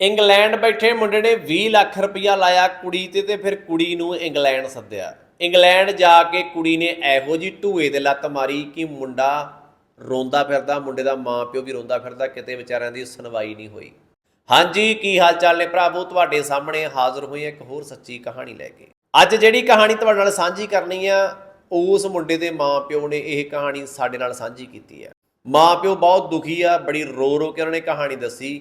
England ਬੈਠੇ ਮੁੰਡੇ ਨੇ 20 ਲੱਖ ਰੁਪਇਆ ਲਾਇਆ ਕੁੜੀ ਤੇ ਤੇ ਫਿਰ ਕੁੜੀ ਨੂੰ ਇੰਗਲੈਂਡ ਸੱਦਿਆ। ਇੰਗਲੈਂਡ ਜਾ ਕੇ ਕੁੜੀ ਨੇ ਇਹੋ ਜੀ ਢੂਏ ਤੇ ਲੱਤ ਮਾਰੀ ਕਿ ਮੁੰਡਾ ਰੋਂਦਾ ਫਿਰਦਾ, ਮੁੰਡੇ ਦਾ ਮਾਂ ਪਿਓ ਵੀ ਰੋਂਦਾ ਫਿਰਦਾ, ਕਿਤੇ ਵਿਚਾਰਿਆਂ ਦੀ ਸੁਣਵਾਈ ਨਹੀਂ ਹੋਈ। ਹਾਂਜੀ, ਕੀ ਹਾਲ ਚਾਲ ਨੇ ਭਰਾਵੋ? ਤੁਹਾਡੇ ਸਾਹਮਣੇ ਹਾਜ਼ਰ ਹੋਈ ਇੱਕ ਹੋਰ ਸੱਚੀ ਕਹਾਣੀ ਲੈ ਕੇ। ਅੱਜ ਜਿਹੜੀ ਕਹਾਣੀ ਤੁਹਾਡੇ ਨਾਲ ਸਾਂਝੀ ਕਰਨੀ ਆ, ਉਸ ਮੁੰਡੇ ਦੇ ਮਾਂ ਪਿਓ ਨੇ ਇਹ ਕਹਾਣੀ ਸਾਡੇ ਨਾਲ ਸਾਂਝੀ ਕੀਤੀ ਹੈ ਮਾਂ ਪਿਓ ਬਹੁਤ ਦੁਖੀ ਆ, ਬੜੀ ਰੋ ਰੋ ਕੇ ਉਹਨਾਂ ਨੇ ਕਹਾਣੀ ਦੱਸੀ।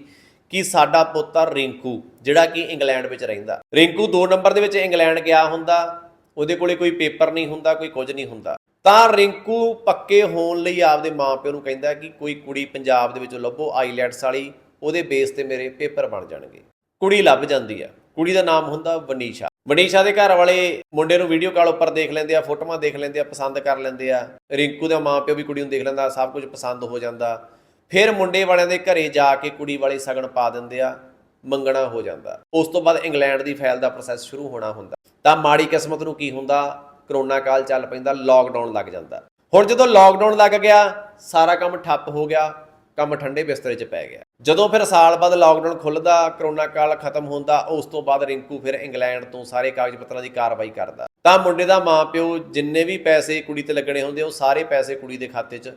ਕਿ ਸਾਡਾ ਪੁੱਤਰ ਰਿੰਕੂ, ਜਿਹੜਾ ਕਿ ਇੰਗਲੈਂਡ ਵਿੱਚ ਰਹਿੰਦਾ। ਰਿੰਕੂ 2 ਨੰਬਰ ਦੇ ਵਿੱਚ ਇੰਗਲੈਂਡ ਗਿਆ ਹੁੰਦਾ, ਉਹਦੇ ਕੋਲੇ ਕੋਈ ਪੇਪਰ ਨਹੀਂ ਹੁੰਦਾ, ਕੋਈ ਕੁਝ ਨਹੀਂ ਹੁੰਦਾ। ਤਾਂ ਰਿੰਕੂ ਪੱਕੇ ਹੋਣ ਲਈ ਆਪਦੇ ਮਾਪਿਓ ਨੂੰ ਕਹਿੰਦਾ ਕਿ ਕੋਈ ਕੁੜੀ ਪੰਜਾਬ ਦੇ ਵਿੱਚੋਂ ਲੱਭੋ ਆਈਲੈਟਸ ਵਾਲੀ, ਉਹਦੇ ਬੇਸ ਤੇ ਮੇਰੇ ਪੇਪਰ ਬਣ ਜਾਣਗੇ। ਕੁੜੀ ਲੱਭ ਜਾਂਦੀ ਆ। ਕੁੜੀ ਦਾ ਨਾਮ ਹੁੰਦਾ ਵਨੀਸ਼ਾ। ਵਨੀਸ਼ਾ ਦੇ ਘਰ ਵਾਲੇ ਮੁੰਡੇ ਨੂੰ ਵੀਡੀਓ ਕਾਲ ਉੱਪਰ ਦੇਖ ਲੈਂਦੇ ਆ, ਫੋਟੋਆਂ ਦੇਖ ਲੈਂਦੇ ਆ, ਪਸੰਦ ਕਰ ਲੈਂਦੇ ਆ। ਰਿੰਕੂ ਦਾ ਮਾਪਿਓ ਵੀ ਕੁੜੀ ਨੂੰ ਦੇਖ ਲੈਂਦਾ, ਸਭ ਕੁਝ ਪਸੰਦ ਹੋ ਜਾਂਦਾ। ਫਿਰ ਮੁੰਡੇ ਵਾਲਿਆਂ ਦੇ ਘਰੇ ਜਾ ਕੇ ਕੁੜੀ ਵਾਲੇ ਸਗਨ ਪਾ ਦਿੰਦੇ ਆ, ਮੰਗਣਾ ਹੋ ਜਾਂਦਾ। ਉਸ ਤੋਂ ਬਾਅਦ ਇੰਗਲੈਂਡ ਦੀ ਫਾਈਲ ਦਾ ਪ੍ਰੋਸੈਸ ਸ਼ੁਰੂ ਹੋਣਾ ਹੁੰਦਾ। ਤਾਂ ਮਾੜੀ ਕਿਸਮਤ ਨੂੰ ਕੀ ਹੁੰਦਾ? ਕਰੋਨਾ ਕਾਲ ਚੱਲ ਪੈਂਦਾ ਲੋਕਡਾਊਨ ਲੱਗ ਜਾਂਦਾ। ਹੁਣ ਜਦੋਂ ਲੋਕਡਾਊਨ ਲੱਗ ਗਿਆ, ਸਾਰਾ ਕੰਮ ਠੱਪ ਹੋ ਗਿਆ, ਕੰਮ ਠੰਡੇ ਬਿਸਤਰੇ 'ਚ ਪੈ ਗਿਆ। ਜਦੋਂ ਫਿਰ ਸਾਲ ਬਾਅਦ ਲੋਕਡਾਊਨ ਖੁੱਲਦਾ, ਕਰੋਨਾ ਕਾਲ ਖਤਮ ਹੁੰਦਾ, ਉਸ ਤੋਂ ਬਾਅਦ ਰਿੰਕੂ ਫਿਰ ਇੰਗਲੈਂਡ ਤੋਂ ਸਾਰੇ ਕਾਗਜ਼ ਪੱਤਰਾਂ ਦੀ ਕਾਰਵਾਈ ਕਰਦਾ। ਤਾਂ ਮੁੰਡੇ ਦਾ ਮਾਪਿਓ ਜਿੰਨੇ ਵੀ ਪੈਸੇ ਕੁੜੀ ਤੇ ਲੱਗਣੇ ਹੁੰਦੇ, ਉਹ ਸਾਰੇ ਪੈਸੇ ਕੁੜੀ ਦੇ ਖਾਤੇ 'ਚ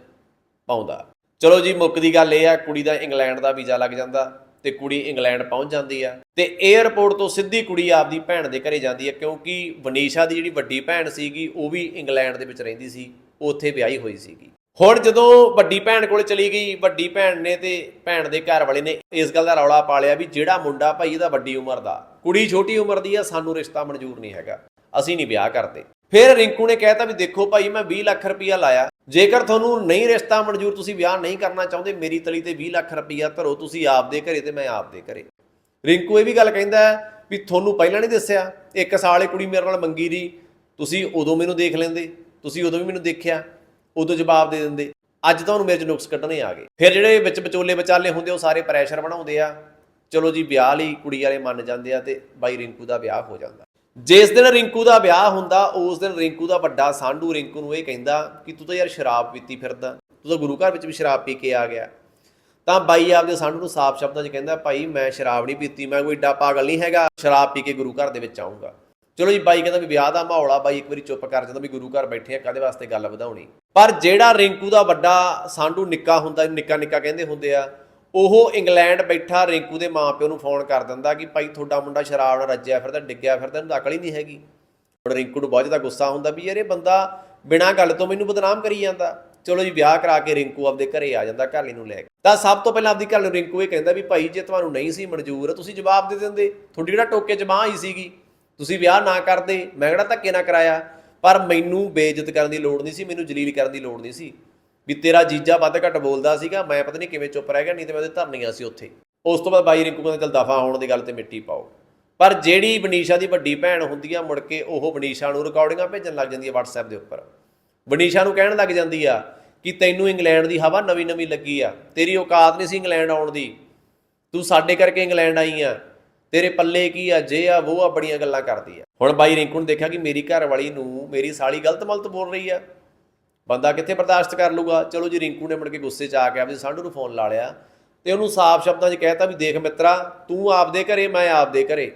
ਪਾਉਂਦਾ। ਚਲੋ ਜੀ ਮੁੱਕ ਦੀ ਗੱਲ ਇਹ ਆ, ਕੁੜੀ ਦਾ ਇੰਗਲੈਂਡ ਦਾ ਵੀਜ਼ਾ ਲੱਗ ਜਾਂਦਾ ਤੇ ਕੁੜੀ ਇੰਗਲੈਂਡ ਪਹੁੰਚ ਜਾਂਦੀ ਆ ਤੇ 에ਅਰਪੋਰਟ ਤੋਂ ਸਿੱਧੀ ਕੁੜੀ ਆਪਦੀ ਭੈਣ ਦੇ ਘਰੇ ਜਾਂਦੀ ਹੈ ਕਿਉਂਕਿ ਵਨੀਸ਼ਾ ਦੀ ਜਿਹੜੀ ਵੱਡੀ ਭੈਣ ਸੀਗੀ, ਉਹ ਵੀ ਇੰਗਲੈਂਡ ਦੇ ਵਿੱਚ ਰਹਿੰਦੀ ਸੀ, ਉੱਥੇ ਵਿਆਹੀ ਹੋਈ ਸੀਗੀ। ਹੁਣ ਜਦੋਂ ਵੱਡੀ ਭੈਣ ਕੋਲ ਚਲੀ ਗਈ, ਵੱਡੀ ਭੈਣ ਨੇ ਤੇ ਭੈਣ ਦੇ ਘਰ ਵਾਲੇ ਨੇ ਇਸ ਗੱਲ ਦਾ ਰੌਲਾ ਪਾ ਲਿਆ ਵੀ ਜਿਹੜਾ ਮੁੰਡਾ ਭਾਈ ਇਹਦਾ ਵੱਡੀ ਉਮਰ ਦਾ, ਕੁੜੀ ਛੋਟੀ ਉਮਰ ਦੀ ਆ, ਸਾਨੂੰ ਰਿਸ਼ਤਾ ਮਨਜ਼ੂਰ ਨਹੀਂ ਹੈਗਾ, ਅਸੀਂ ਨਹੀਂ ਵਿਆਹ ਕਰਦੇ। ਫਿਰ ਰਿੰਕੂ ਨੇ ਕਹਿਤਾ ਵੀ ਦੇਖੋ ਭਾਈ, ਮੈਂ 20 ਲੱਖ ਰੁਪਇਆ ਲਾਇਆ ਜੇਕਰ ਤੁਹਾਨੂੰ ਨਹੀਂ ਰਿਸ਼ਤਾ ਮਨਜ਼ੂਰ, ਤੁਸੀਂ ਵਿਆਹ ਨਹੀਂ ਕਰਨਾ ਚਾਹੁੰਦੇ, ਮੇਰੀ ਤਲੀ ਤੇ 20 ਲੱਖ ਰੁਪਈਆ ਧਰੋ, ਤੁਸੀਂ ਆਪਦੇ ਘਰੇ ਤੇ ਮੈਂ ਆਪਦੇ ਘਰੇ। ਰਿੰਕੂ ਇਹ ਵੀ ਗੱਲ ਕਹਿੰਦਾ ਵੀ ਤੁਹਾਨੂੰ ਪਹਿਲਾਂ ਨਹੀਂ ਦੱਸਿਆ, ਇੱਕ ਸਾਲ ਇਹ ਕੁੜੀ ਮੇਰੇ ਨਾਲ ਮੰਗੀ ਦੀ, ਤੁਸੀਂ ਉਦੋਂ ਮੈਨੂੰ ਦੇਖ ਲੈਂਦੇ, ਤੁਸੀਂ ਉਦੋਂ ਵੀ ਮੈਨੂੰ ਦੇਖਿਆ, ਉਦੋਂ ਜਵਾਬ ਦੇ ਦਿੰਦੇ। ਅੱਜ ਤੁਹਾਨੂੰ ਮੇਰੇ ਚ ਨੁਕਸ ਕੱਢਣੇ ਆ ਗਏ। ਫਿਰ ਜਿਹੜੇ ਵਿੱਚ ਵਿਚੋਲੇ ਵਿਚਾਲੇ ਹੁੰਦੇ, ਉਹ ਸਾਰੇ ਪ੍ਰੈਸ਼ਰ ਬਣਾਉਂਦੇ ਆ। ਚਲੋ ਜੀ, ਵਿਆਹ ਲਈ ਕੁੜੀ ਵਾਲੇ ਮੰਨ ਜਾਂਦੇ ਆ ਤੇ ਬਾਈ ਰਿੰਕੂ ਦਾ ਵਿਆਹ ਹੋ ਜਾਂਦਾ। ਜਿਸ ਦਿਨ ਰਿੰਕੂ ਦਾ ਵਿਆਹ ਹੁੰਦਾ, ਉਸ ਦਿਨ ਰਿੰਕੂ ਦਾ ਵੱਡਾ ਸਾਂਢੂ ਰਿੰਕੂ ਨੂੰ ਇਹ ਕਹਿੰਦਾ ਕਿ ਤੂੰ ਤਾਂ ਯਾਰ ਸ਼ਰਾਬ ਪੀਤੀ ਫਿਰਦਾ, ਤੂੰ ਤਾਂ ਗੁਰੂ ਘਰ ਵਿੱਚ ਵੀ ਸ਼ਰਾਬ ਪੀ ਕੇ ਆ ਗਿਆ। ਤਾਂ ਬਾਈ ਆਪਦੇ ਸਾਂਢੂ ਨੂੰ ਸਾਫ਼ ਸ਼ਬਦਾਂ 'ਚ ਕਹਿੰਦਾ, ਭਾਈ, ਮੈਂ ਸ਼ਰਾਬ ਨਹੀਂ ਪੀਤੀ, ਮੈਂ ਕੋਈ ਏਡਾ ਪਾਗਲ ਨਹੀਂ ਹੈਗਾ, ਸ਼ਰਾਬ ਪੀ ਕੇ ਗੁਰੂ ਘਰ ਦੇ ਵਿੱਚ ਆਉਂਗਾ ਚਲੋ ਜੀ, ਬਾਈ ਕਹਿੰਦਾ ਵੀ ਵਿਆਹ ਦਾ ਮਾਹੌਲ ਆ, ਬਾਈ ਇੱਕ ਵਾਰੀ ਚੁੱਪ ਕਰ ਜਾਂਦਾ ਵੀ ਗੁਰੂ ਘਰ ਬੈਠੇ ਆ ਕਾਦੇ ਵਾਸਤੇ ਗੱਲ ਵਧਾਉਣੀ? ਪਰ ਜਿਹੜਾ ਰਿੰਕੂ ਦਾ ਵੱਡਾ ਸਾਂਢੂ ਨਿੱਕਾ ਹੁੰਦਾ ਨਿੱਕਾ ਨਿੱਕਾ ਕਹਿੰਦੇ ਹੁੰਦੇ ਆ ਉਹ ਇੰਗਲੈਂਡ ਬੈਠਾ, ਰਿੰਕੂ ਦੇ ਮਾਪਿਓ ਨੂੰ ਫੋਨ ਕਰ ਦਿੰਦਾ ਕਿ ਭਾਈ ਤੁਹਾਡਾ ਮੁੰਡਾ ਸ਼ਰਾਬ ਨਾਲ ਰੱਜਿਆ ਫਿਰਦਾ, ਡਿੱਗਿਆ ਫਿਰਦਾ, ਇਹਨੂੰ ਅਕਲ ਹੀ ਨਹੀਂ ਹੈਗੀ। ਹੁਣ ਰਿੰਕੂ ਨੂੰ ਬਹੁਤ ਜ਼ਿਆਦਾ ਗੁੱਸਾ ਹੁੰਦਾ ਵੀ ਯਾਰ ਇਹ ਬੰਦਾ ਬਿਨਾਂ ਗੱਲ ਤੋਂ ਮੈਨੂੰ ਬਦਨਾਮ ਕਰੀ ਜਾਂਦਾ। ਚਲੋ ਜੀ, ਵਿਆਹ ਕਰਾ ਕੇ ਰਿੰਕੂ ਆਪਦੇ ਘਰੇ ਆ ਜਾਂਦਾ ਘਰਲੀ ਨੂੰ ਲੈ ਕੇ। ਤਾਂ ਸਭ ਤੋਂ ਪਹਿਲਾਂ ਆਪਦੀ ਘਰ ਨੂੰ ਰਿੰਕੂ ਇਹ ਕਹਿੰਦਾ ਵੀ ਭਾਈ ਜੇ ਤੁਹਾਨੂੰ ਨਹੀਂ ਸੀ ਮਨਜ਼ੂਰ, ਤੁਸੀਂ ਜਵਾਬ ਦੇ ਦਿੰਦੇ। ਤੁਹਾਡੀ ਜਿਹੜਾ ਟੋਕੇ ਚ ਬਾਂਹ ਆਈ ਸੀਗੀ? ਤੁਸੀਂ ਵਿਆਹ ਨਾ ਕਰਦੇ, ਮੈਂ ਕਿਹੜਾ ਧੱਕੇ ਨਾ ਕਰਾਇਆ? ਪਰ ਮੈਨੂੰ ਬੇਇੱਜ਼ਤ ਕਰਨ ਦੀ ਲੋੜ ਨਹੀਂ ਸੀ, ਮੈਨੂੰ ਜਲੀਲ ਕਰਨ ਦੀ ਲੋੜ ਨਹੀਂ ਸੀ। ਵੀ ਤੇਰਾ ਜੀਜਾ ਵੱਧ ਘੱਟ ਬੋਲਦਾ ਸੀਗਾ, ਮੈਂ ਪਤਾ ਨਹੀਂ ਕਿਵੇਂ ਚੁੱਪ ਰਹਿ ਗਿਆ, ਨਹੀਂ ਤੇ ਮੈਂ ਉਹਦੇ ਧਰਨੀਆਂ ਸੀ ਉੱਥੇ। ਉਸ ਤੋਂ ਬਾਅਦ ਬਾਈ ਰਿੰਕੂ ਕਹਿੰਦਾ, ਚੱਲ ਦਫਾ ਹੋਣ ਦੀ ਗੱਲ ਤੇ ਮਿੱਟੀ ਪਾਓ। ਪਰ ਜਿਹੜੀ ਵਨੀਸ਼ਾ ਦੀ ਵੱਡੀ ਭੈਣ ਹੁੰਦੀ ਆ, ਮੁੜ ਕੇ ਉਹ ਵਨੀਸ਼ਾ ਨੂੰ ਰਿਕਾਰਡਿੰਗਾਂ ਭੇਜਣ ਲੱਗ ਜਾਂਦੀ ਆ WhatsApp ਦੇ ਉੱਪਰ। ਵਨੀਸ਼ਾ ਨੂੰ ਕਹਿਣ ਲੱਗ ਜਾਂਦੀ ਆ ਕਿ ਤੈਨੂੰ ਇੰਗਲੈਂਡ ਦੀ ਹਵਾ ਨਵੀਂ ਨਵੀਂ ਲੱਗੀ ਆ। ਤੇਰੀ ਔਕਾਤ ਨਹੀਂ ਸੀ ਇੰਗਲੈਂਡ ਆਉਣ ਦੀ। ਤੂੰ ਸਾਡੇ ਕਰਕੇ ਇੰਗਲੈਂਡ ਆਈ ਆ। ਤੇਰੇ ਪੱਲੇ ਕੀ ਆ, ਜੇ ਆ ਉਹ ਆ, ਬੜੀਆਂ ਗੱਲਾਂ ਕਰਦੀ ਆ। ਹੁਣ ਬਾਈ ਰਿੰਕੂ ਨੇ ਦੇਖਿਆ ਕਿ ਮੇਰੀ ਘਰ ਵਾਲੀ ਨੂੰ ਮੇਰੀ ਸਾਲੀ ਗਲਤ ਮਲਤ ਬੋਲ ਰਹੀ ਆ। ਬੰਦਾ ਕਿੱਥੇ ਬਰਦਾਸ਼ਤ ਕਰ ਲੂਗਾ? ਚਲੋ ਜੀ, ਰਿੰਕੂ ਨੇ ਮੁੜ ਕੇ ਗੁੱਸੇ 'ਚ ਆ ਕੇ ਆਪਦੇ ਸਾਂਢੂ ਨੂੰ ਫੋਨ ਲਾ ਲਿਆ ਤੇ ਉਹਨੂੰ ਸਾਫ਼ ਸ਼ਬਦਾਂ 'ਚ ਕਹਿਤਾ ਵੀ ਦੇਖ ਮਿੱਤਰਾ, ਤੂੰ ਆਪਦੇ ਘਰੇ, ਮੈਂ ਆਪਦੇ ਘਰੇ।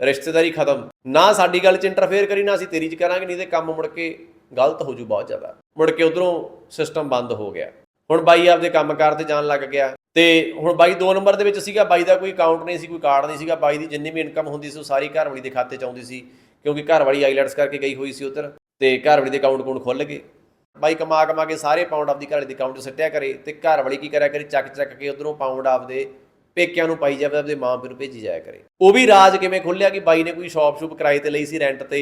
ਰਿਸ਼ਤੇਦਾਰੀ ਖਤਮ। ਨਾ ਸਾਡੀ ਗੱਲ 'ਚ ਇੰਟਰਫੇਅਰ ਕਰੀ, ਨਾ ਅਸੀਂ ਤੇਰੀ 'ਚ ਕਰਾਂਗੇ, ਨਹੀਂ ਤੇ ਕੰਮ ਮੁੜ ਕੇ ਗਲਤ ਹੋ ਜੂ ਬਹੁਤ ਜ਼ਿਆਦਾ। ਮੁੜ ਕੇ ਉਧਰੋਂ ਸਿਸਟਮ ਬੰਦ ਹੋ ਗਿਆ। ਹੁਣ ਬਾਈ ਆਪਦੇ ਕੰਮਕਾਰ ਤੇ ਜਾਣ ਲੱਗ ਗਿਆ। ਤੇ ਹੁਣ ਬਾਈ 2 ਨੰਬਰ ਦੇ ਵਿੱਚ ਸੀਗਾ, ਬਾਈ ਦਾ ਕੋਈ ਅਕਾਊਂਟ ਨਹੀਂ ਸੀ, ਕੋਈ ਕਾਰਡ ਨਹੀਂ ਸੀਗਾ। ਬਾਈ ਦੀ ਜਿੰਨੀ ਵੀ ਇਨਕਮ ਹੁੰਦੀ ਸੀ, ਉਹ ਸਾਰੀ ਘਰਵਾਲੀ ਦੇ ਖਾਤੇ 'ਚ ਆਉਂਦੀ ਸੀ, ਕਿਉਂਕਿ ਘਰ ਵਾਲੀ ਆਈਲੈਟਸ ਕਰਕੇ ਗਈ ਹੋਈ ਸੀ ਉਧਰ। ਤੇ ਘਰਵਾਲੀ ਦੇ ਅਕਾਊਂਟ ਕੋਡ ਖੁੱਲ ਗਏ। ਬਾਈ ਕਮਾ ਕਮਾ ਕੇ ਸਾਰੇ ਪਾਉਂਡ ਆਪਦੀ ਘਰ ਵਾਲੀ ਦੇ ਅਕਾਊਂਟ 'ਚ ਸੱਟਿਆ ਕਰੇ ਤੇ ਘਰ ਵਾਲੀ ਕੀ ਕਰਿਆ ਕਰੇ, ਚੱਕ ਚੱਕ ਕੇ ਉਧਰੋਂ ਪਾਉਂਡ ਆਪਦੇ ਪੇਕਿਆਂ ਨੂੰ ਪਾਈ ਜਾਵੇ, ਆਪਦੇ ਮਾਂ ਪਿਓ ਨੂੰ ਭੇਜੀ ਜਾਇਆ ਕਰੇ। ਉਹ ਵੀ ਰਾਜ ਕਿਵੇਂ ਖੁੱਲਿਆ ਕਿ ਬਾਈ ਨੇ ਕੋਈ ਸ਼ਾਪ ਸ਼ੂਪ ਕਿਰਾਏ ਤੇ ਲਈ ਸੀ ਰੈਂਟ ਤੇ,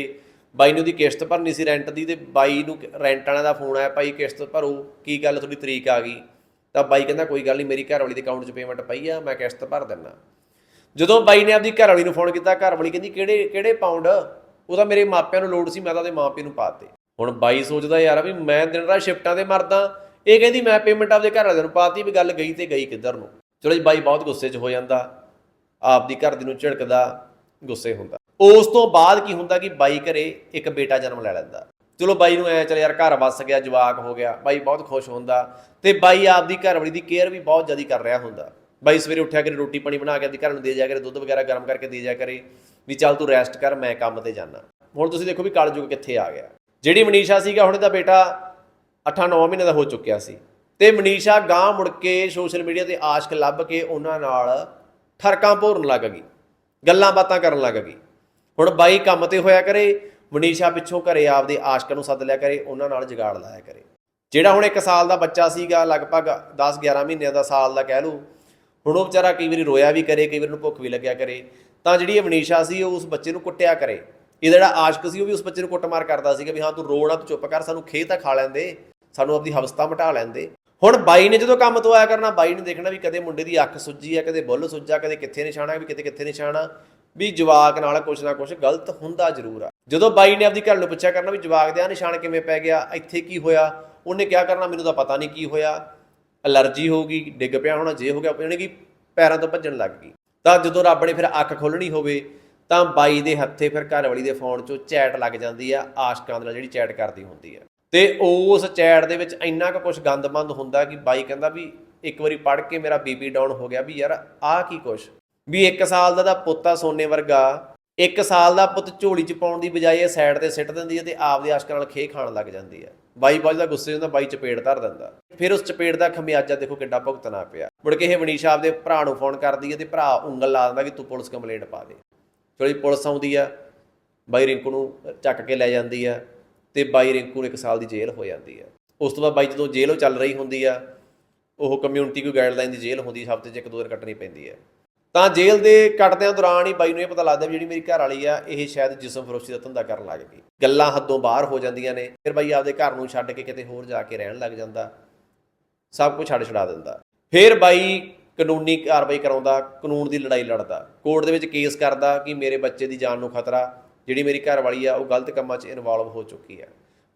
ਬਾਈ ਨੂੰ ਦੀ ਕਿਸ਼ਤ ਭਰਨੀ ਸੀ ਰੈਂਟ ਦੀ ਤੇ ਬਾਈ ਨੂੰ ਰੈਂਟ ਵਾਲਿਆਂ ਦਾ ਫੋਨ ਆਇਆ, ਭਾਈ ਕਿਸ਼ਤ ਭਰੋ, ਕੀ ਗੱਲ ਤੁਹਾਡੀ ਤਰੀਕ ਆ ਗਈ? ਤਾਂ ਬਾਈ ਕਹਿੰਦਾ, ਕੋਈ ਗੱਲ ਨਹੀਂ, ਮੇਰੀ ਘਰਵਾਲੀ ਦੇ ਅਕਾਊਂਟ 'ਚ ਪੇਮੈਂਟ ਪਈ ਆ, ਮੈਂ ਕਿਸ਼ਤ ਭਰ ਦਿੰਦਾ ਜਦੋਂ ਬਾਈ ਨੇ ਆਪਦੀ ਘਰਵਾਲੀ ਨੂੰ ਫੋਨ ਕੀਤਾ, ਘਰਵਾਲੀ ਕਹਿੰਦੀ, ਕਿਹੜੇ ਕਿਹੜੇ ਪਾਉਂਡ ਉਹ ਤਾਂ ਮੇਰੇ ਮਾਪਿਆਂ ਨੂੰ ਲੋੜ ਸੀ, ਮੈਂ ਤਾਂ ਉਹਦੇ ਮਾਪਿਆਂ ਨੂੰ ਪਾਤੇ ਹੁਣ ਬਾਈ ਸੋਚਦਾ ਯਾਰ ਵੀ ਮੈਂ ਦਿਨ ਰਾਤ ਸ਼ਿਫਟਾਂ ਤੇ ਮਰਦਾ, ਇਹ ਕਹਿੰਦੀ ਮੈਂ ਪੇਮੈਂਟ ਆਪਦੇ ਘਰ ਵਾਲਿਆਂ ਨੂੰ ਪਾਤੀ ਵੀ ਗੱਲ ਗਈ ਤੇ ਗਈ ਕਿੱਧਰ ਨੂੰ। ਚਲੋ ਜੀ, ਬਾਈ ਬਹੁਤ ਗੁੱਸੇ 'ਚ ਹੋ ਜਾਂਦਾ, ਆਪਦੀ ਘਰ ਦੀ ਨੂੰ ਝਿੜਕਦਾ, ਗੁੱਸੇ ਹੁੰਦਾ। ਉਸ ਤੋਂ ਬਾਅਦ ਕੀ ਹੁੰਦਾ ਕਿ ਬਾਈ ਘਰੇ ਇੱਕ ਬੇਟਾ ਜਨਮ ਲੈ ਲੈਂਦਾ। ਚਲੋ ਬਾਈ ਨੂੰ ਐ, ਚੱਲ ਯਾਰ ਘਰ ਵਸ ਗਿਆ, ਜਵਾਕ ਹੋ ਗਿਆ, ਬਾਈ ਬਹੁਤ ਖੁਸ਼ ਹੁੰਦਾ ਤੇ ਬਾਈ ਆਪਦੀ ਘਰਵਾਲੀ ਦੀ ਕੇਅਰ ਵੀ ਬਹੁਤ ਜ਼ਿਆਦਾ ਕਰ ਰਿਹਾ ਹੁੰਦਾ। ਬਾਈ ਸਵੇਰੇ ਉੱਠਿਆ ਕਰੇ, ਰੋਟੀ ਪਾਣੀ ਬਣਾ ਕੇ ਆਪਦੀ ਘਰ ਨੂੰ ਦੇ ਜਾ ਕਰੇ, ਦੁੱਧ ਵਗੈਰਾ ਗਰਮ ਕਰਕੇ ਦੇ ਜਾ ਕਰੇ, ਵੀ ਚੱਲ ਤੂੰ ਰੈਸਟ ਕਰ, ਮੈਂ ਕੰਮ ਤੇ ਜਾਣਾ ਹੁਣ ਤੁਸੀਂ ਦੇਖੋ ਵੀ ਕਲਯੁਗ ਕਿੱਥੇ ਆ ਗਿਆ। ਜਿਹੜੀ ਮਨੀਸ਼ਾ ਸੀਗਾ, ਹੁਣ ਇਹਦਾ ਬੇਟਾ 8-9 ਮਹੀਨੇ ਦਾ ਹੋ ਚੁੱਕਿਆ ਸੀ। ਤੇ ਮਨੀਸ਼ਾ ਗਾਂ ਮੁੜ ਕੇ ਸੋਸ਼ਲ ਮੀਡੀਆ ਤੇ ਆਸ਼ਕ ਲੱਭ ਕੇ ਉਹਨਾਂ ਨਾਲ ਠਰਕਾਂ ਭੋਰਨ ਲੱਗ ਗਈ, ਗੱਲਾਂ ਬਾਤਾਂ ਕਰਨ ਲੱਗ ਗਈ। ਹੁਣ ਬਾਈ ਕੰਮ ਤੇ ਹੋਇਆ ਕਰੇ, ਮਨੀਸ਼ਾ ਪਿੱਛੋਂ ਘਰੇ ਆਪਦੇ ਆਸ਼ਕਾਂ ਨੂੰ ਸੱਦ ਲਿਆ ਕਰੇ, ਉਹਨਾਂ ਨਾਲ ਜਗਾੜ ਲਾਇਆ ਕਰੇ। ਜਿਹੜਾ ਹੁਣ 1 ਸਾਲ ਦਾ ਬੱਚਾ ਸੀਗਾ, ਲਗਭਗ 10-11 ਮਹੀਨਿਆਂ ਦਾ ਸਾਲ ਦਾ ਕਹਿ ਲਓ, ਹੁਣ ਉਹ ਵਿਚਾਰਾ ਕਈ ਵਾਰੀ ਰੋਇਆ ਵੀ ਕਰੇ, ਕਈ ਵਾਰੀ ਨੂੰ ਭੁੱਖ ਵੀ ਲੱਗਿਆ ਕਰੇ। ਤਾਂ ਜਿਹੜੀ ਇਹ ਮਨੀਸ਼ਾ ਸੀ, ਉਹ ਉਸ ਬੱਚੇ ਨੂੰ ਕੁੱਟਿਆ ਕਰੇ। ਇਹ ਜਿਹੜਾ ਆਸ਼ਕ ਸੀ, ਉਹ ਵੀ ਉਸ ਬੱਚੇ ਨੂੰ ਕੁੱਟਮਾਰ ਕਰਦਾ ਸੀਗਾ ਵੀ ਹਾਂ, ਤੂੰ ਰੋ ਨਾ, ਤੂੰ ਚੁੱਪ ਕਰ, ਸਾਨੂੰ ਖੇਹ ਤਾਂ ਖਾ ਲੈਂਦੇ, ਸਾਨੂੰ ਆਪਣੀ ਹਵਸਤਾ ਮਟਾ ਲੈਂਦੇ। ਹੁਣ ਬਾਈ ਨੇ ਜਦੋਂ ਕੰਮ ਤੋਂ ਆਇਆ ਕਰਨਾ, ਬਾਈ ਨੇ ਦੇਖਣਾ ਵੀ ਕਦੇ ਮੁੰਡੇ ਦੀ ਅੱਖ ਸੁੱਜੀ ਆ, ਕਦੇ ਬੁੱਲ ਸੁੱਜਾ, ਕਦੇ ਕਿੱਥੇ ਨਿਸ਼ਾਨਾ ਵੀ ਕਿਤੇ ਕਿੱਥੇ ਨਿਸ਼ਾਨਾ ਵੀ ਜਵਾਕ ਨਾਲ ਕੁਛ ਨਾ ਕੁਛ ਗਲਤ ਹੁੰਦਾ ਜ਼ਰੂਰ ਆ। ਜਦੋਂ ਬਾਈ ਨੇ ਆਪਦੀ ਘਰ ਨੂੰ ਪੁੱਛਿਆ ਕਰਨਾ ਵੀ ਜਵਾਕ ਦੇ ਆ ਨਿਸ਼ਾਨ ਕਿਵੇਂ ਪੈ ਗਿਆ, ਇੱਥੇ ਕੀ ਹੋਇਆ, ਉਹਨੇ ਕਿਹਾ ਕਰਨਾ, ਮੈਨੂੰ ਤਾਂ ਪਤਾ ਨਹੀਂ ਕੀ ਹੋਇਆ, ਅਲਰਜੀ ਹੋ ਗਈ, ਡਿੱਗ ਪਿਆ ਹੋਣਾ, ਜੇ ਹੋ ਗਿਆ, ਯਾਨੀ ਕਿ ਪੈਰਾਂ ਤੋਂ ਭੱਜਣ ਲੱਗ ਗਈ। ਤਾਂ ਜਦੋਂ ਰੱਬ ਨੇ ਫਿਰ ਅੱਖ ਖੋਲਣੀ ਹੋਵੇ ਤਾਂ ਬਾਈ ਦੇ ਹੱਥੇ ਫਿਰ ਘਰਵਾਲੀ ਦੇ ਫੋਨ 'ਚੋਂ ਚੈਟ ਲੱਗ ਜਾਂਦੀ ਆ ਆਸ਼ਕਾਂ ਦੇ ਨਾਲ ਜਿਹੜੀ ਚੈਟ ਕਰਦੀ ਹੁੰਦੀ ਆ। ਤੇ ਉਸ ਚੈਟ ਦੇ ਵਿੱਚ ਇੰਨਾ ਕੁ ਕੁਝ ਗੰਦਮੰਦ ਹੁੰਦਾ ਕਿ ਬਾਈ ਕਹਿੰਦਾ ਵੀ ਇੱਕ ਵਾਰੀ ਪੜ੍ਹ ਕੇ ਮੇਰਾ ਬੀਬੀ ਡਾਊਨ ਹੋ ਗਿਆ ਵੀ ਯਾਰ ਆਹ ਕੀ ਕੁਛ? ਵੀ 1 ਸਾਲ ਦਾ ਦਾ ਪੁੱਤ ਆ ਸੋਨੇ ਵਰਗਾ 1 ਸਾਲ ਦਾ ਪੁੱਤ ਝੋਲੀ 'ਚ ਪਾਉਣ ਦੀ ਬਜਾਏ ਇਹ ਸਾਈਡ ਤੇ ਸਿੱਟ ਦਿੰਦੀ ਹੈ ਤੇ ਆਪਦੇ ਆਸ਼ਕਾਂ ਨਾਲ ਖੇ ਖਾਣ ਲੱਗ ਜਾਂਦੀ ਹੈ ਬਾਈ ਬਹੁਤ ਦਾ ਗੁੱਸੇ ਹੁੰਦਾ, ਬਾਈ ਚਪੇੜ ਧਰ ਦਿੰਦਾ। ਫਿਰ ਉਸ ਚਪੇੜ ਦਾ ਖਮਿਆਜਾ ਦੇਖੋ ਕਿੱਡਾ ਭੁਗਤਣਾ ਪਿਆ। ਮੁੜ ਕੇ ਇਹ ਮਨੀਸ਼ਾ ਆਪਦੇ ਭਰਾ ਨੂੰ ਫੋਨ ਕਰਦੀ ਹੈ ਤੇ ਭਰਾ ਉਂਗਲ ਲਾ ਦਿੰਦਾ ਕਿ ਤੂੰ ਪੁਲਿਸ ਕੰਪਲੇਂਟ ਪਾ ਦੇ। ਚਲੋ ਜੀ, ਪੁਲਿਸ ਆਉਂਦੀ ਆ, ਬਾਈ ਰਿੰਕੂ ਨੂੰ ਚੱਕ ਕੇ ਲੈ ਜਾਂਦੀ ਆ ਤੇ ਬਾਈ ਰਿੰਕੂ ਨੂੰ ਇੱਕ ਸਾਲ ਦੀ ਜੇਲ੍ਹ ਹੋ ਜਾਂਦੀ ਆ। ਉਸ ਤੋਂ ਬਾਅਦ ਬਾਈ ਜਦੋਂ ਜੇਲ੍ਹੋਂ ਚੱਲ ਰਹੀ ਹੁੰਦੀ ਆ, ਉਹ ਕਮਿਊਨਿਟੀ ਕੋਈ ਗਾਈਡਲਾਈਨ ਦੀ ਜੇਲ੍ਹ ਹੁੰਦੀ, ਹਫ਼ਤੇ 'ਚ ਇੱਕ ਦੋ ਦਿਨ ਕੱਟਣੀ ਪੈਂਦੀ ਆ। ਤਾਂ ਜੇਲ੍ਹ ਦੇ ਕੱਟਦਿਆਂ ਦੌਰਾਨ ਹੀ ਬਾਈ ਨੂੰ ਇਹ ਪਤਾ ਲੱਗਦਾ ਵੀ ਜਿਹੜੀ ਮੇਰੀ ਘਰ ਵਾਲੀ ਆ, ਇਹ ਸ਼ਾਇਦ ਜਿਸਮ ਫਰੋਸ਼ੀ ਦਾ ਧੰਦਾ ਕਰਨ ਲੱਗ ਗਈ। ਗੱਲਾਂ ਹੱਦੋਂ ਬਾਹਰ ਹੋ ਜਾਂਦੀਆਂ ਨੇ, ਫਿਰ ਬਾਈ ਆਪਦੇ ਘਰ ਨੂੰ ਛੱਡ ਕੇ ਕਿਤੇ ਹੋਰ ਜਾ ਕੇ ਰਹਿਣ ਲੱਗ ਜਾਂਦਾ, ਸਭ ਕੁਝ ਛੱਡ ਛਡਾ ਦਿੰਦਾ। ਫਿਰ ਬਾਈ ਕਾਨੂੰਨੀ ਕਾਰਵਾਈ ਕਰਾਉਂਦਾ, ਕਾਨੂੰਨ ਦੀ ਲੜਾਈ ਲੜਦਾ। ਕੋਰਟ ਦੇ ਵਿੱਚ ਕੇਸ ਕਰਦਾ ਕਿ ਮੇਰੇ ਬੱਚੇ ਦੀ ਜਾਨ ਨੂੰ ਖਤਰਾ, ਜਿਹੜੀ ਮੇਰੀ ਘਰ ਵਾਲੀ ਆ, ਉਹ ਗਲਤ ਕੰਮਾਂ 'ਚ ਇਨਵੋਲਵ ਹੋ ਚੁੱਕੀ ਆ।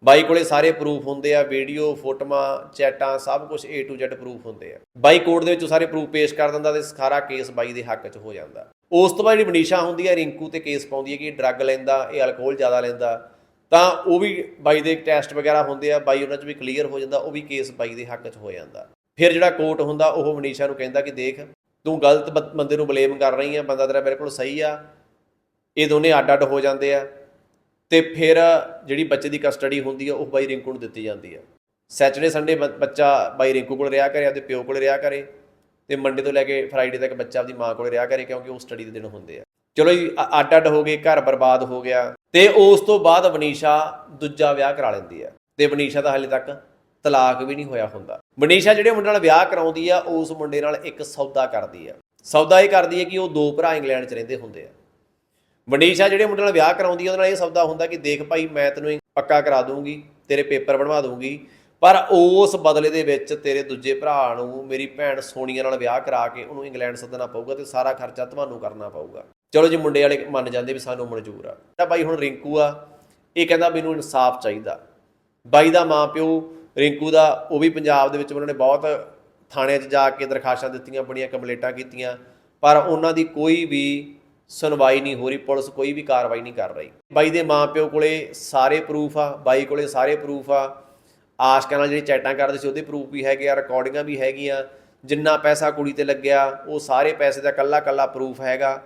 ਬਾਈ ਕੋਲੇ ਸਾਰੇ ਪ੍ਰੂਫ ਹੁੰਦੇ ਆ ਵੀਡੀਓ ਫੋਟੋਆਂ, ਚੈਟਾਂ, ਸਭ ਕੁਝ A to Z ਪ੍ਰੂਫ ਹੁੰਦੇ ਆ। ਬਾਈ ਕੋਰਟ ਦੇ ਵਿੱਚ ਉਹ ਸਾਰੇ ਪ੍ਰੂਫ ਪੇਸ਼ ਕਰ ਦਿੰਦਾ ਤੇ ਸਾਰਾ ਕੇਸ ਬਾਈ ਦੇ ਹੱਕ 'ਚ ਹੋ ਜਾਂਦਾ। ਉਸ ਤੋਂ ਬਾਅਦ ਜਿਹੜੀ ਮਨੀਸ਼ਾ ਹੁੰਦੀ ਆ, ਰਿੰਕੂ ਤੇ ਕੇਸ ਪਾਉਂਦੀ ਹੈ ਕਿ ਇਹ ਡਰੱਗ ਲੈਂਦਾ, ਇਹ ਅਲਕੋਹਲ ਜ਼ਿਆਦਾ ਲੈਂਦਾ, ਤਾਂ ਉਹ ਵੀ ਬਾਈ ਦੇ ਟੈਸਟ ਵਗੈਰਾ ਹੁੰਦੇ ਆ, ਬਾਈ ਉਹਨਾਂ 'ਚ ਵੀ ਕਲੀਅਰ ਹੋ ਜਾਂਦਾ, ਉਹ ਵੀ ਕੇਸ ਬਾਈ ਦੇ ਹੱਕ 'ਚ ਹੋ ਜਾਂਦਾ। ਫਿਰ ਜਿਹੜਾ ਕੋਰਟ ਹੁੰਦਾ, ਉਹ ਮਨੀਸ਼ਾ ਨੂੰ ਕਹਿੰਦਾ ਕਿ ਦੇਖ, ਤੂੰ ਗਲਤ ਬ- ਬੰਦੇ ਨੂੰ ਬਲੇਮ ਕਰ ਰਹੀ ਆ, ਬੰਦਾ ਤੇਰਾ ਬਿਲਕੁਲ ਸਹੀ ਆ। ਇਹ ਦੋਨੇ ਅੱਡ ਅੱਡ ਹੋ ਜਾਂਦੇ ਆ ਤੇ ਫਿਰ ਜਿਹੜੀ ਬੱਚੇ ਦੀ ਕਸਟਡੀ ਹੁੰਦੀ ਆ, ਉਹ ਬਾਈ ਰਿੰਕੂ ਨੂੰ ਦਿੱਤੀ ਜਾਂਦੀ ਆ। ਸੈਚਰਡੇ ਸੰਡੇ ਬੱਚਾ ਬਾਈ ਰਿੰਕੂ ਕੋਲ ਰਿਹਾ ਕਰੇ, ਆਪਦੇ ਪਿਓ ਕੋਲ ਰਿਹਾ ਕਰੇ ਤੇ ਮੰਡੇ ਤੋਂ ਲੈ ਕੇ ਫਰਾਈਡੇ ਤੱਕ ਬੱਚਾ ਆਪਦੀ ਮਾਂ ਕੋਲ ਰਿਹਾ ਕਰੇ, ਕਿਉਂਕਿ ਉਹ ਸਟੱਡੀ ਦੇ ਦਿਨ ਹੁੰਦੇ ਆ। ਚਲੋ ਜੀ ਅੱਡ ਅੱਡ ਹੋ ਗਏ, ਘਰ ਬਰਬਾਦ ਹੋ ਗਿਆ ਤੇ ਉਸ ਤੋਂ ਬਾਅਦ ਵਨੀਸ਼ਾ ਦੂਜਾ ਵਿਆਹ ਕਰਾ ਲੈਂਦੀ ਆ। ਤੇ ਵਨੀਸ਼ਾ ਦਾ ਹਾਲੇ ਤੱਕ ਤਲਾਕ ਵੀ ਨਹੀਂ ਹੋਇਆ ਹੁੰਦਾ। ਮਨੀਸ਼ਾ ਜਿਹੜੇ ਮੁੰਡੇ ਨਾਲ ਵਿਆਹ ਕਰਾਉਂਦੀ ਆ, ਉਸ ਮੁੰਡੇ ਨਾਲ ਇੱਕ ਸੌਦਾ ਕਰਦੀ ਆ। ਸੌਦਾ ਇਹ ਕਰਦੀ ਹੈ ਕਿ ਉਹ ਦੋ ਭਰਾ ਇੰਗਲੈਂਡ 'ਚ ਰਹਿੰਦੇ ਹੁੰਦੇ ਆ। ਮਨੀਸ਼ਾ ਜਿਹੜੇ ਮੁੰਡੇ ਨਾਲ ਵਿਆਹ ਕਰਾਉਂਦੀ ਆ, ਉਹਦੇ ਨਾਲ ਇਹ ਸੌਦਾ ਹੁੰਦਾ ਕਿ ਦੇਖ ਭਾਈ, ਮੈਂ ਤੈਨੂੰ ਪੱਕਾ ਕਰਾ ਦੂੰਗੀ, ਤੇਰੇ ਪੇਪਰ ਬਣਵਾ ਦੂੰਗੀ, ਪਰ ਉਸ ਬਦਲੇ ਦੇ ਵਿੱਚ ਤੇਰੇ ਦੂਜੇ ਭਰਾ ਨੂੰ, ਮੇਰੀ ਭੈਣ ਸੋਨੀਆ ਨਾਲ ਵਿਆਹ ਕਰਾ ਕੇ ਉਹਨੂੰ ਇੰਗਲੈਂਡ ਸੱਦਣਾ ਪਊਗਾ ਤੇ ਸਾਰਾ ਖਰਚਾ ਤੁਹਾਨੂੰ ਕਰਨਾ ਪਊਗਾ। ਚਲੋ ਜੇ, ਮੁੰਡੇ ਵਾਲੇ ਮੰਨ ਜਾਂਦੇ ਵੀ ਸਾਨੂੰ ਮਨਜ਼ੂਰ ਆ। ਜਿਹੜਾ ਬਾਈ ਹੁਣ ਰਿੰਕੂ ਆ, ਇਹ ਕਹਿੰਦਾ ਮੈਨੂੰ ਇਨਸਾਫ ਚਾਹੀਦਾ। ਬਾਈ ਦਾ ਮਾਂ ਪਿਓ ਰਿੰਕੂ ਦਾ, ਉਹ ਵੀ ਪੰਜਾਬ ਦੇ ਵਿੱਚ ਉਹਨਾਂ ਨੇ ਬਹੁਤ ਥਾਣਿਆਂ 'ਚ ਜਾ ਕੇ ਦਰਖਾਸਤਾਂ ਦਿੱਤੀਆਂ, ਬੜੀਆਂ ਕੰਪਲੇਂਟਾਂ ਕੀਤੀਆਂ, ਪਰ ਉਹਨਾਂ ਦੀ ਕੋਈ ਵੀ ਸੁਣਵਾਈ ਨਹੀਂ ਹੋ ਰਹੀ, ਪੁਲਿਸ ਕੋਈ ਵੀ ਕਾਰਵਾਈ ਨਹੀਂ ਕਰ ਰਹੀ। ਬਾਈ ਦੇ ਮਾਂ ਪਿਓ ਕੋਲੇ ਸਾਰੇ ਪ੍ਰੂਫ ਆ, ਬਾਈ ਕੋਲੇ ਸਾਰੇ ਪ੍ਰੂਫ ਆ। ਆਸ਼ਕਾਂ ਨਾਲ ਜਿਹੜੀ ਚੈਟਾਂ ਕਰਦੇ ਸੀ, ਉਹਦੇ ਪ੍ਰੂਫ ਵੀ ਹੈਗੇ ਆ ਰਿਕਾਰਡਿੰਗਾਂ ਵੀ ਹੈਗੀਆਂ। ਜਿੰਨਾ ਪੈਸਾ ਕੁੜੀ ਤੇ ਲੱਗਿਆ, ਉਹ ਸਾਰੇ ਪੈਸੇ ਦਾ ਕੱਲਾ ਕੱਲਾ ਪ੍ਰੂਫ ਹੈਗਾ।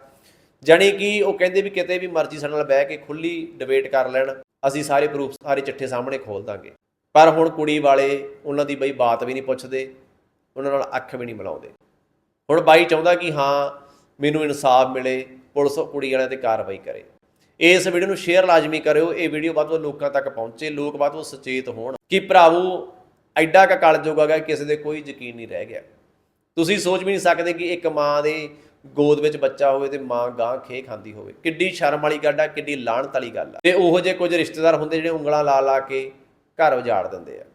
ਜਾਣੀ ਕਿ ਉਹ ਕਹਿੰਦੇ ਵੀ ਕਿਤੇ ਵੀ ਮਰਜ਼ੀ ਸਾਡੇ ਨਾਲ ਬਹਿ ਕੇ ਖੁੱਲੀ ਡਿਬੇਟ ਕਰ ਲੈਣ, ਅਸੀਂ ਸਾਰੇ ਪ੍ਰੂਫ ਸਾਰੇ ਚਿੱਠੇ ਸਾਹਮਣੇ ਖੋਲ ਦਾਂਗੇ। ਪਰ ਹੁਣ ਕੁੜੀ ਵਾਲੇ ਉਹਨਾਂ ਦੀ ਬਈ ਬਾਤ ਵੀ ਨਹੀਂ ਪੁੱਛਦੇ, ਉਹਨਾਂ ਨਾਲ ਅੱਖ ਵੀ ਨਹੀਂ ਮਿਲਾਉਂਦੇ। ਹੁਣ ਬਾਈ ਚਾਹੁੰਦਾ ਕਿ ਹਾਂ, ਮੈਨੂੰ ਇਨਸਾਫ ਮਿਲੇ, ਪੁਲਿਸ ਕੁੜੀ ਵਾਲਿਆਂ ਤੇ ਕਾਰਵਾਈ ਕਰੇ। ਇਸ ਵੀਡੀਓ ਨੂੰ ਸ਼ੇਅਰ ਲਾਜ਼ਮੀ ਕਰਿਓ। ਇਹ ਵੀਡੀਓ ਵੱਧ ਤੋਂ ਲੋਕਾਂ ਤੱਕ ਪਹੁੰਚੇ, ਲੋਕ ਵੱਧ ਤੋਂ ਸੁਚੇਤ ਹੋਣ ਕਿ ਭਰਾਵੋ, ਐਡਾ ਕ ਕਲਯੁਗ ਹੈਗਾ ਕਿਸੇ ਦੇ ਕੋਈ ਯਕੀਨ ਨਹੀਂ ਰਹਿ ਗਿਆ। ਤੁਸੀਂ ਸੋਚ ਵੀ ਨਹੀਂ ਸਕਦੇ ਕਿ ਇੱਕ ਮਾਂ ਦੇ ਗੋਦ ਵਿੱਚ ਬੱਚਾ ਹੋਵੇ ਤੇ ਮਾਂ ਗਾਂ ਖੇ ਖਾਂਦੀ ਹੋਵੇ। ਕਿੱਡੀ ਸ਼ਰਮ ਵਾਲੀ ਗੱਲ ਆ, ਕਿੱਡੀ ਲਾਹਣਤ ਵਾਲੀ ਗੱਲ ਆ। ਤੇ ਉਹੋ ਜਿਹੇ ਕੁਝ ਰਿਸ਼ਤੇਦਾਰ ਹੁੰਦੇ ਜਿਹੜੇ ਉਂਗਲਾਂ ਲਾ ਲਾ ਕੇ ਘਰ ਉਜਾੜ ਦਿੰਦੇ ਆ।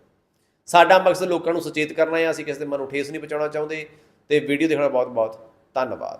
ਸਾਡਾ ਮਕਸਦ ਲੋਕਾਂ ਨੂੰ ਸੁਚੇਤ ਕਰਨਾ ਹੈ, ਅਸੀਂ ਕਿਸੇ ਦੇ ਮਨ ਨੂੰ ਠੇਸ ਨਹੀਂ ਪਹੁੰਚਾਉਣਾ ਚਾਹੁੰਦੇ। ਤੇ ਵੀਡੀਓ ਦੇਖਣਾ ਬਹੁਤ ਬਹੁਤ ਧੰਨਵਾਦ।